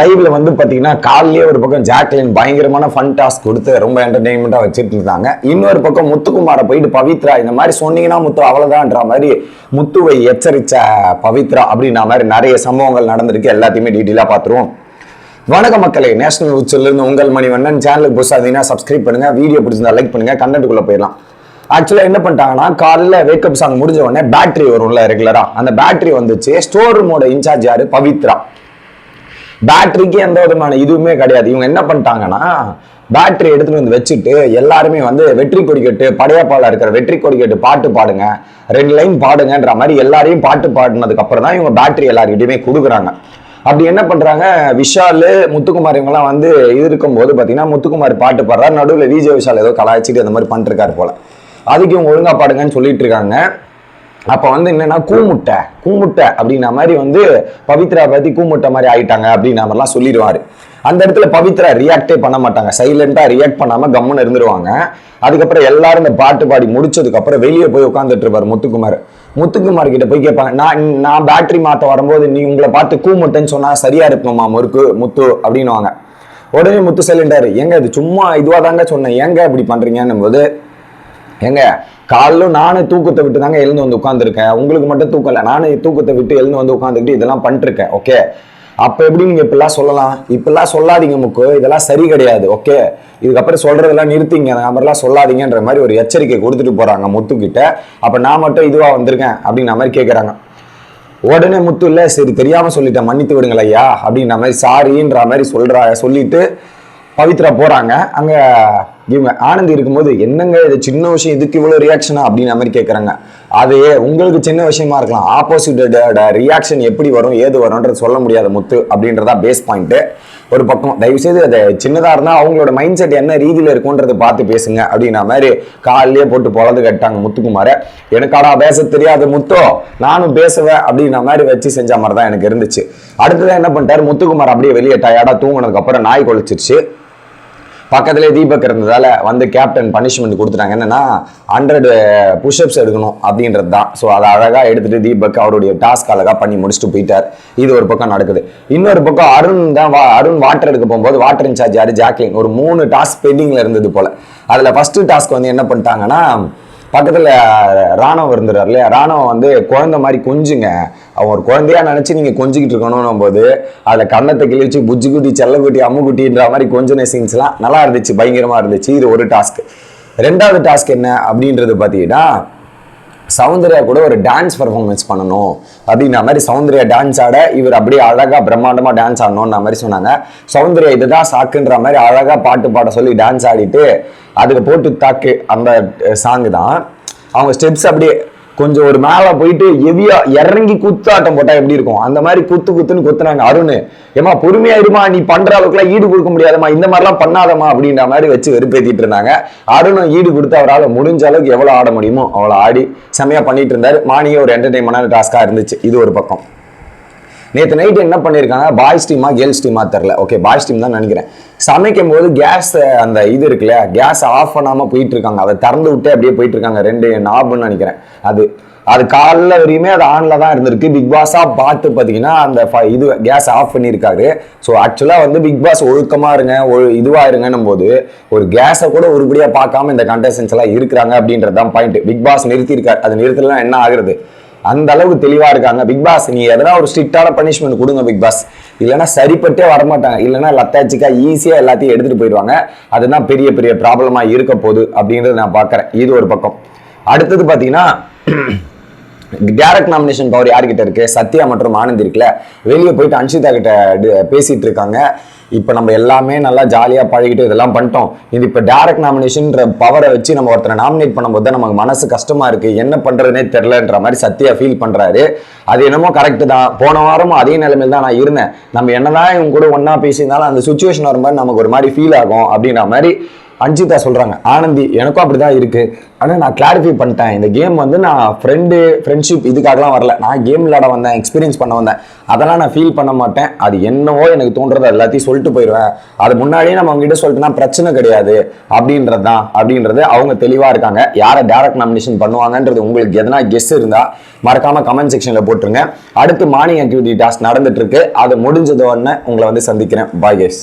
லைவ்ல வந்து பாத்தீங்கன்னா காலையிலே ஒரு பக்கம் ஜாக்லின் பயங்கரமான ஃபன் டாஸ்க் கொடுத்து ரொம்ப என்டர்டைன்மெண்டா வச்சுட்டு இருந்தாங்க இன்னொரு பக்கம் முத்துக்குமாரை போயிட்டு பவித்ரா இந்த மாதிரி சொன்னீங்கன்னா முத்து அவ்வளவுதான்ற மாதிரி முத்துவை எச்சரிச்ச பவித்ரா அப்படின்ற மாதிரி நிறைய சம்பவங்கள் நடந்திருக்கு. எல்லாத்தையுமே டீட்டெயிலா பார்த்துருவோம். வணக்க மக்களே நேஷனல் உச்சில இருந்து உங்கள் மணிவண்ணன். சேனலுக்கு புதுசாக இருந்தீங்கன்னா சப்ஸ்கிரைப் பண்ணுங்க. வீடியோ பிடிச்சிருந்தா லைக் பண்ணுங்க. கண்டென்ட்டுக்குள்ள போயிடலாம். ஆக்சுவலாக என்ன பண்ணிட்டாங்கன்னா காலைல வேக்கப் சாங் முடிஞ்ச உடனே பேட்டரி வரும்ல ரெகுலராக அந்த பேட்டரி வந்துச்சு. ஸ்டோர் ரூமோட இன்சார்ஜ் யார்? பவித்ரா. பேட்டரிக்கு எந்த விதமான இதுவுமே கிடையாது. இவங்க என்ன பண்ணிட்டாங்கன்னா பேட்டரி எடுத்துட்டு வந்து வச்சுட்டு எல்லாருமே வந்து வெற்றி கொடிக்கட்டு படையப்பால இருக்கிற வெற்றி கொடிக்கட்டு பாட்டு பாடுங்க ரெண்டு லைன் பாடுங்கன்ற மாதிரி எல்லாரையும் பாட்டு பாடினதுக்கு அப்புறம் தான் இவங்க பேட்டரி எல்லாருக்கிட்டையுமே கொடுக்குறாங்க. அப்படி என்ன பண்றாங்க விஷால் முத்துக்குமார் இவங்கெல்லாம் வந்து இது இருக்கும்போது பார்த்தீங்கன்னா முத்துக்குமார் பாட்டு பாடுறாரு. நடுவில் விஜய் விஷால் ஏதோ கலாய்ச்சிட்டு அந்த மாதிரி பண்ணிருக்காரு போல. அதுக்கு இவங்க ஒழுங்கா பாடுங்கன்னு சொல்லிட்டு இருக்காங்க. அப்போ வந்து என்னன்னா கூமுட்டை கூமுட்டை அப்படின்ன மாதிரி வந்து பவித்ரா பத்தி கூமுட்டை மாதிரி ஆயிட்டாங்க அப்படின்ற மாதிரிலாம் சொல்லிடுவாரு. அந்த இடத்துல பவித்ரா ரியாக்டே பண்ண மாட்டாங்க. சைலண்டா ரியாக்ட் பண்ணாம கம்முன்னு இருந்துருவாங்க. அதுக்கப்புறம் எல்லாரும் இந்த பாட்டு பாடி முடிச்சதுக்கு அப்புறம் வெளியே போய் உட்காந்துட்டு இருப்பார் முத்துக்குமார். முத்துக்குமார் கிட்ட போய் கேட்பாங்க நான் நான் பேட்டரி மாற்ற வரும்போது நீ உங்களை பார்த்து கூமுட்டைன்னு சொன்னா சரியா இருக்குமா முறுக்கு முத்து? அப்படின்னுவாங்க. உடனே முத்து சைலண்டாரு ஏங்க இது சும்மா இதுவாக தாங்க சொன்னேன். ஏங்க இப்படி பண்றீங்கன்னும் போது ஏங்க காலைல நானே தூக்கத்தை விட்டு தாங்க எழுந்து வந்து உட்காந்துருக்கேன் உங்களுக்கு மட்டும் தூக்கம் இல்லை நானே தூக்கத்தை விட்டு எழுந்து வந்து உட்காந்துக்கிட்டு இதெல்லாம் பண்ணிருக்கேன் ஓகே அப்போ எப்படி நீங்கள் இப்படிலாம் சொல்லலாம்? இப்படிலாம் சொல்லாதீங்க முக்கு இதெல்லாம் சரி கிடையாது ஓகே இதுக்கப்புறம் சொல்றதெல்லாம் நிறுத்திங்க அந்த மாதிரிலாம் சொல்லாதீங்கன்ற மாதிரி ஒரு எச்சரிக்கை கொடுத்துட்டு போறாங்க முத்துக்கிட்ட. அப்போ நான் மட்டும் இதுவாக வந்திருக்கேன் அப்படின்ற மாதிரி கேட்குறாங்க உடனே முத்து இல்லை சரி தெரியாமல் சொல்லிட்டேன் மன்னித்து விடுங்கள் ஐயா அப்படின்ற மாதிரி சாரின்ற மாதிரி சொல்றா சொல்லிட்டு பவித்ரா போகிறாங்க அங்கே இவங்க ஆனந்தி இருக்கும்போது என்னங்க இது? சின்ன விஷயம் இதுக்கு இவ்வளோ ரியாக்ஷனா அப்படின்னு மாதிரி கேட்குறாங்க அதையே உங்களுக்கு சின்ன விஷயமா இருக்கலாம். ஆப்போசிட் ரியாக்ஷன் எப்படி வரும் ஏது வரும்ன்றது சொல்ல முடியாத முத்து அப்படின்றதா பேஸ் பாயிண்ட்டு ஒரு பக்கம் தயவு செய்து அது சின்னதாக இருந்தால் அவங்களோட மைண்ட் செட் என்ன ரீதியில் இருக்கும்ன்றதை பார்த்து பேசுங்க அப்படின்ன மாதிரி காலையிலேயே போட்டு பொழந்து கட்டாங்க முத்துக்குமார. எனக்காடா பேச தெரியாது முத்தோ நானும் பேசுவேன் அப்படின்ன மாதிரி வச்சு செஞ்ச மாதிரி தான் எனக்கு இருந்துச்சு. அடுத்ததான் என்ன பண்ணிட்டார் முத்துக்குமார் அப்படியே வெளியே டயர்டாக தூங்கினதுக்கப்புறம் நாய் குளிச்சிருச்சு. பக்கத்துலேயே தீபக் இருந்ததால வந்து கேப்டன் பனிஷ்மெண்ட் கொடுத்துட்டாங்க. என்னன்னா ஹண்ட்ரட் புஷ்அப்ஸ் எடுக்கணும் அப்படின்றது தான் ஸோ அதை அழகாக எடுத்துட்டு தீபக் அவருடைய டாஸ்க் அழகாக பண்ணி முடிச்சுட்டு போயிட்டார். இது ஒரு பக்கம் நடக்குது. இன்னொரு பக்கம் அருண் தான் வா அருண் வாட்டர் எடுக்க போகும்போது வாட்டர் இன்சார்ஜ் யார்? ஜாக்லின் ஒரு மூணு டாஸ்க் பெண்டிங்கில் இருந்தது போல. அதில் ஃபர்ஸ்ட் டாஸ்க் வந்து என்ன பண்ணிட்டாங்கன்னா பக்கத்தில் ராணுவம் இருந்துறாரு இல்லையா? ராணுவம் வந்து குழந்தை மாதிரி கொஞ்சுங்க. அவன் ஒரு குழந்தையா நினச்சி நீங்கள் கொஞ்சிக்கிட்டு இருக்கணும் போது அதில் கண்ணத்தை கிழிச்சு புஜ்ஜி குட்டி செல்லக்குட்டி அம்முக்குட்டின்ற மாதிரி கொஞ்சன சீன்ஸ்லாம் நல்லா இருந்துச்சு பயங்கரமாக இருந்துச்சு. இது ஒரு டாஸ்க் ரெண்டாவது டாஸ்க் என்ன அப்படின்றது பார்த்தீங்கன்னா சௌந்தர்யா கூட ஒரு டான்ஸ் பர்ஃபார்மன்ஸ் பண்ணணும் அப்படின்ற மாதிரி சௌந்தர்யா டான்ஸ் ஆட இவர் அப்படியே அழகா பிரம்மாண்டமா டான்ஸ் ஆடணும்ன்ற மாதிரி சொன்னாங்க. சௌந்தர்யா இதுதான் சாக்குன்ற மாதிரி அழகா பாட்டு பாட சொல்லி டான்ஸ் ஆடிட்டு அதுக்கு போட்டு தாக்கு அந்த சாங் தான். அவங்க ஸ்டெப்ஸ் அப்படியே கொஞ்சம் ஒரு மேலே போயிட்டு எவியா இறங்கி குத்தாட்டம் போட்டா எப்படி இருக்கும்? அந்த மாதிரி குத்து குத்துன்னு குத்துனாங்க அருண். ஏமா பொறுமையா இருமா நீ பண்ற அளவுக்குலாம் ஈடு கொடுக்க முடியாதம்மா. இந்த மாதிரிலாம் பண்ணாதம்மா அப்படின்ற மாதிரி வச்சு வெறுப்பேத்திட்டு இருந்தாங்க. அருணும் ஈடு கொடுத்து அவரால் முடிஞ்ச அளவுக்கு எவ்வளோ ஆட முடியுமோ அவ்வளோ ஆடி செமையாக பண்ணிட்டு இருந்தாரு. மானியம் ஒரு என்டர்டைன்மெண்டான டாஸ்காக இருந்துச்சு. இது ஒரு பக்கம். நேற்று நைட் என்ன பண்ணியிருக்காங்க பாய்ஸ் டீமா கேர்ள்ஸ் டீமா தெரில ஓகே பாய்ஸ் டீம் தான் நினைக்கிறேன். சமைக்கும் போது கேஸ் அந்த இது இருக்குல்ல கேஸ் ஆஃப் பண்ணாமல் போயிட்டு இருக்காங்க அதை திறந்து விட்டு அப்படியே போயிட்டு இருக்காங்க ரெண்டு நாப்னு நினைக்கிறேன். அது அது காலைல வரையுமே அது ஆன்ல தான் இருந்திருக்கு. பிக் பாஸாக பார்த்து பார்த்தீங்கன்னா அந்த இது கேஸ் ஆஃப் பண்ணியிருக்காரு. ஸோ ஆக்சுவலாக வந்து பிக் பாஸ் ஒழுக்கமாக இருங்க ஒழு இதுவாக இருங்கன்னும் போது ஒரு கேஸை கூட உருப்படியாக பார்க்காம இந்த கண்டஸ்டன்ஸ் எல்லாம் இருக்கிறாங்க அப்படின்றது தான் பாயிண்ட் பிக் பாஸ் நிறுத்தியிருக்காரு. அது நிறுத்தலாம் என்ன ஆகுறது? அந்த அளவுக்கு தெளிவா இருக்காங்க. பிக் பாஸ் நீ எதனா ஒரு ஸ்ட்ரிக்டான பனிஷ்மெண்ட் கொடுங்க பிக் பாஸ் இல்லைன்னா சரிப்பட்டே வரமாட்டாங்க. இல்லைன்னா லத்தாச்சிக்கா ஈஸியா எல்லாத்தையும் எடுத்துட்டு போயிடுவாங்க. அதுதான் பெரிய பெரிய ப்ராப்ளமா இருக்க போகுது அப்படின்றத நான் பார்க்குறேன். இது ஒரு பக்கம். அடுத்தது பாத்தீங்கன்னா டேரக்ட் நாமினேஷன் பவர் யார்கிட்ட இருக்கு? சத்யா மற்றும் ஆனந்த் இருக்குல்ல. வெளியே போயிட்டு அன்ஷிதா கிட்ட பேசிட்டு இருக்காங்க. இப்போ நம்ம எல்லாமே நல்லா ஜாலியாக பழகிட்டு இதெல்லாம் பண்ணிட்டோம். இது இப்போ டேரக்ட் நாமினேஷன்ற பவரை வச்சு நம்ம ஒருத்தரை நாமினேட் பண்ணும்போது தான் நமக்கு மனசு கஷ்டமாக இருக்குது என்ன பண்ணுறதுனே தெரிலன்ற மாதிரி சத்யா ஃபீல் பண்ணுறாரு அது என்னமோ கரெக்டு தான். போன வாரமும் அதே நிலைமையில் தான் நான் இருந்தேன். நம்ம என்னதான் இவங்க கூட ஒன்றா பேசியிருந்தாலும் அந்த சுச்சுவேஷன் வரும்போது நமக்கு ஒரு மாதிரி ஃபீல் ஆகும் அப்படின்ற மாதிரி அஞ்சிதா சொல்றாங்க ஆனந்தி எனக்கும் அப்படிதான் இருக்கு. ஆனா நான் கிளாரிஃபை பண்ணிட்டேன். இந்த கேம் வந்து நான் ஃப்ரெண்டு ஃப்ரெண்ட்ஷிப் இதுக்காகலாம் வரல. நான் கேம் விளாட வந்தேன் எக்ஸ்பீரியன்ஸ் பண்ண வந்தேன். அதெல்லாம் நான் ஃபீல் பண்ண மாட்டேன். அது என்னவோ எனக்கு தோன்றதை எல்லாத்தையும் சொல்லிட்டு போயிடுவேன் அது முன்னாடியே நம்ம அவங்க கிட்ட பிரச்சனை கிடையாது. அப்படின்றது தான் அப்படின்றது அவங்க தெளிவா இருக்காங்க. யாரை டேரக்ட் நாமினேஷன் பண்ணுவாங்கன்றது உங்களுக்கு எதனா கெஸ் இருந்தா மறக்காம கமெண்ட் செக்ஷன்ல போட்டுருங்க. அடுத்து மார்னிங் ஆக்டிவிட்டி டாஸ்க் நடந்துட்டு இருக்கு. அது முடிஞ்சது உடனே உங்களை வந்து சந்திக்கிறேன். பாய் கேஸ்